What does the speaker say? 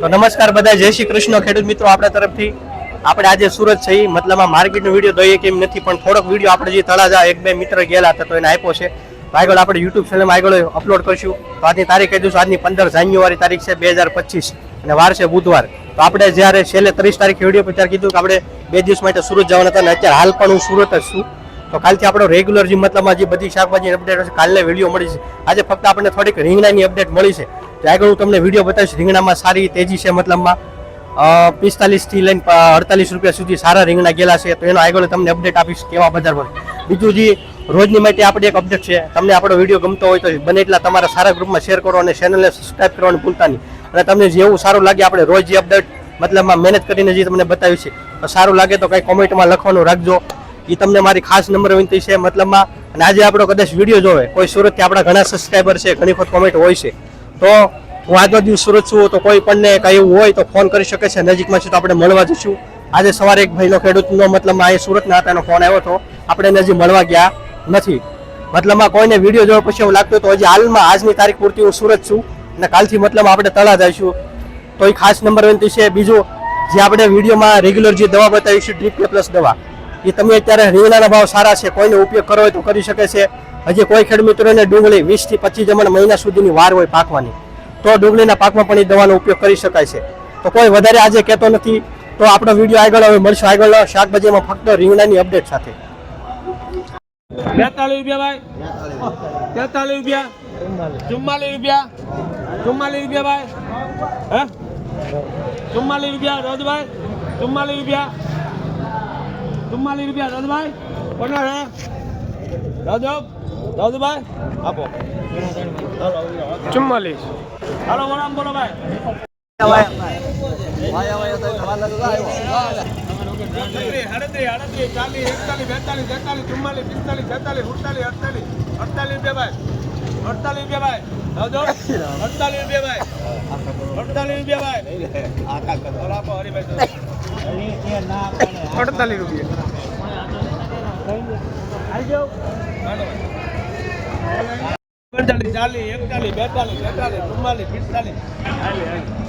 તો નમસ્કાર બધા, જય શ્રી કૃષ્ણ. ખેડૂત મિત્રો, આપણા તરફથી આપણે આજે સુરત છે મતલબ માર્કેટનો વીડિયો દઈએ કેમ નથી, પણ થોડોક વીડિયો આપણે જે તળાજા એક બે મિત્ર ગયેલા હતા, તો એને આપ્યો છે. આગળ આપણે યુટ્યુબ ચેનલમાં આગળ અપલોડ કરશું. તો આજની તારીખ કહી દઉં આજની પંદર જાન્યુઆરી તારીખ છે બે હજાર પચીસ અને વાર છે બુધવાર. તો આપણે જ્યારે છેલ્લે ત્રીસ તારીખે વીડિયો પર કીધું કે આપણે બે દિવસ માટે સુરત જવાના હતા અને અત્યારે હાલ પણ હું સુરત જ છું. તો કાલથી આપણો રેગ્યુલર જે મતલબમાં જે બધી શાકભાજી અપડેટ હશે, કાલે વીડિયો મળી છે આજે ફક્ત આપણને થોડીક રીંગણાની અપડેટ મળી છે. આગળ હું તમને વીડિયો બતાવીશ. રીંગણામાં સારી તેજી છે મતલબમાં. પિસ્તાલીસથી લઈને અડતાલીસ રૂપિયા સુધી સારા રીંગણા ગયેલા છે. તો એનો આગળ તમને અપડેટ આપીશ કેવા બજાર પર બીજું જે, રોજની માટે આપણે એક અપડેટ છે. તમને આપણો વીડિયો ગમતો હોય તો બને એટલા તમારા સારા ગ્રુપમાં શેર કરો અને ચેનલને સબસ્ક્રાઈબ કરવાનું ભૂલતા નહીં. અને તમને જેવું સારું લાગે આપણે રોજ જે અપડેટ મતલબમાં મહેનત કરીને જે તમને બતાવ્યું છે, તો સારું લાગે તો કંઈ કોમેન્ટમાં લખવાનું રાખજો. એ તમને મારી ખાસ નંબર વિનંતી છે મતલબમાં. અને આજે આપણો કદાચ વીડિયો જોવે, કોઈ સુરતથી આપણા ઘણા સબસ્ક્રાઈબર છે, ઘણી વખત કોમેન્ટ હોય છે. તો હું આજનો દિવસ સુરત છું, તો કોઈ પણને કંઈ એવું હોય તો ફોન કરી શકે છે. નજીકમાં છે તો આપણે મળવા જઈશું. આજે સવારે એક ભાઈનો ખેડૂતનો મતલબમાં અહીં સુરતના હતા, એનો ફોન આવ્યો હતો. આપણે એને હજી મળવા ગયા નથી. મતલબમાં કોઈને વીડિયો જોવા પછી એવું લાગતું તો હજી હાલમાં, આજની તારીખ પૂરતી હું સુરત છું અને કાલથી મતલબ આપણે તળા જઈશું તો એ ખાસ નંબર વિનંતી છે. બીજું, જે આપણે વિડીયોમાં રેગ્યુલર જે દવા બતાવીશું ડ્રીપ કે પ્લસ દવા, એ તમે અત્યારે રેવલાના ભાવ સારા છે. કોઈને ઉપયોગ કરવો હોય તો કરી શકે છે. હજી કોઈ ખેડૂત મિત્રોને ડુંગળી વીસથી પચીસ જમણ મહિના સુધીની વાર હોય પાકવાની, તો ડુંગળીના પાકમાં પણ એ દવાનો ઉપયોગ કરી શકાય છે. તો કોઈ વધારે આજે કહેતો નથી, તો આપણો વીડિયો આગળ હવે મળશે. આગળ શાકભાજીમાં ફક્ત રીંગણાની અપડેટ સાથે. બેતાલીસ રૂપિયા તેતાલીસ રૂપિયા. ચુમ્માલીસ રૂપિયા. ચુમ્માલીસ રૂપિયા હે? ચુમ્માલીસ રૂપિયા રોજભાઈ ચુમ્માલીસ રૂપિયા. ચુમ્માલીસ રૂપિયા રોજભાઈ કોના હે? રાજો રાજુભાઈ આપો. ચુમ્માલીસ. હાલો વરામ બોલો ભાઈ. અડતાલીસ રૂપિયા. હરિભાઈ અડતાલીસ રૂપિયા બેતાલીસ બેતાલીસ ચુમ્માલીસ પિસ્તાલીસ. હાલી હાલી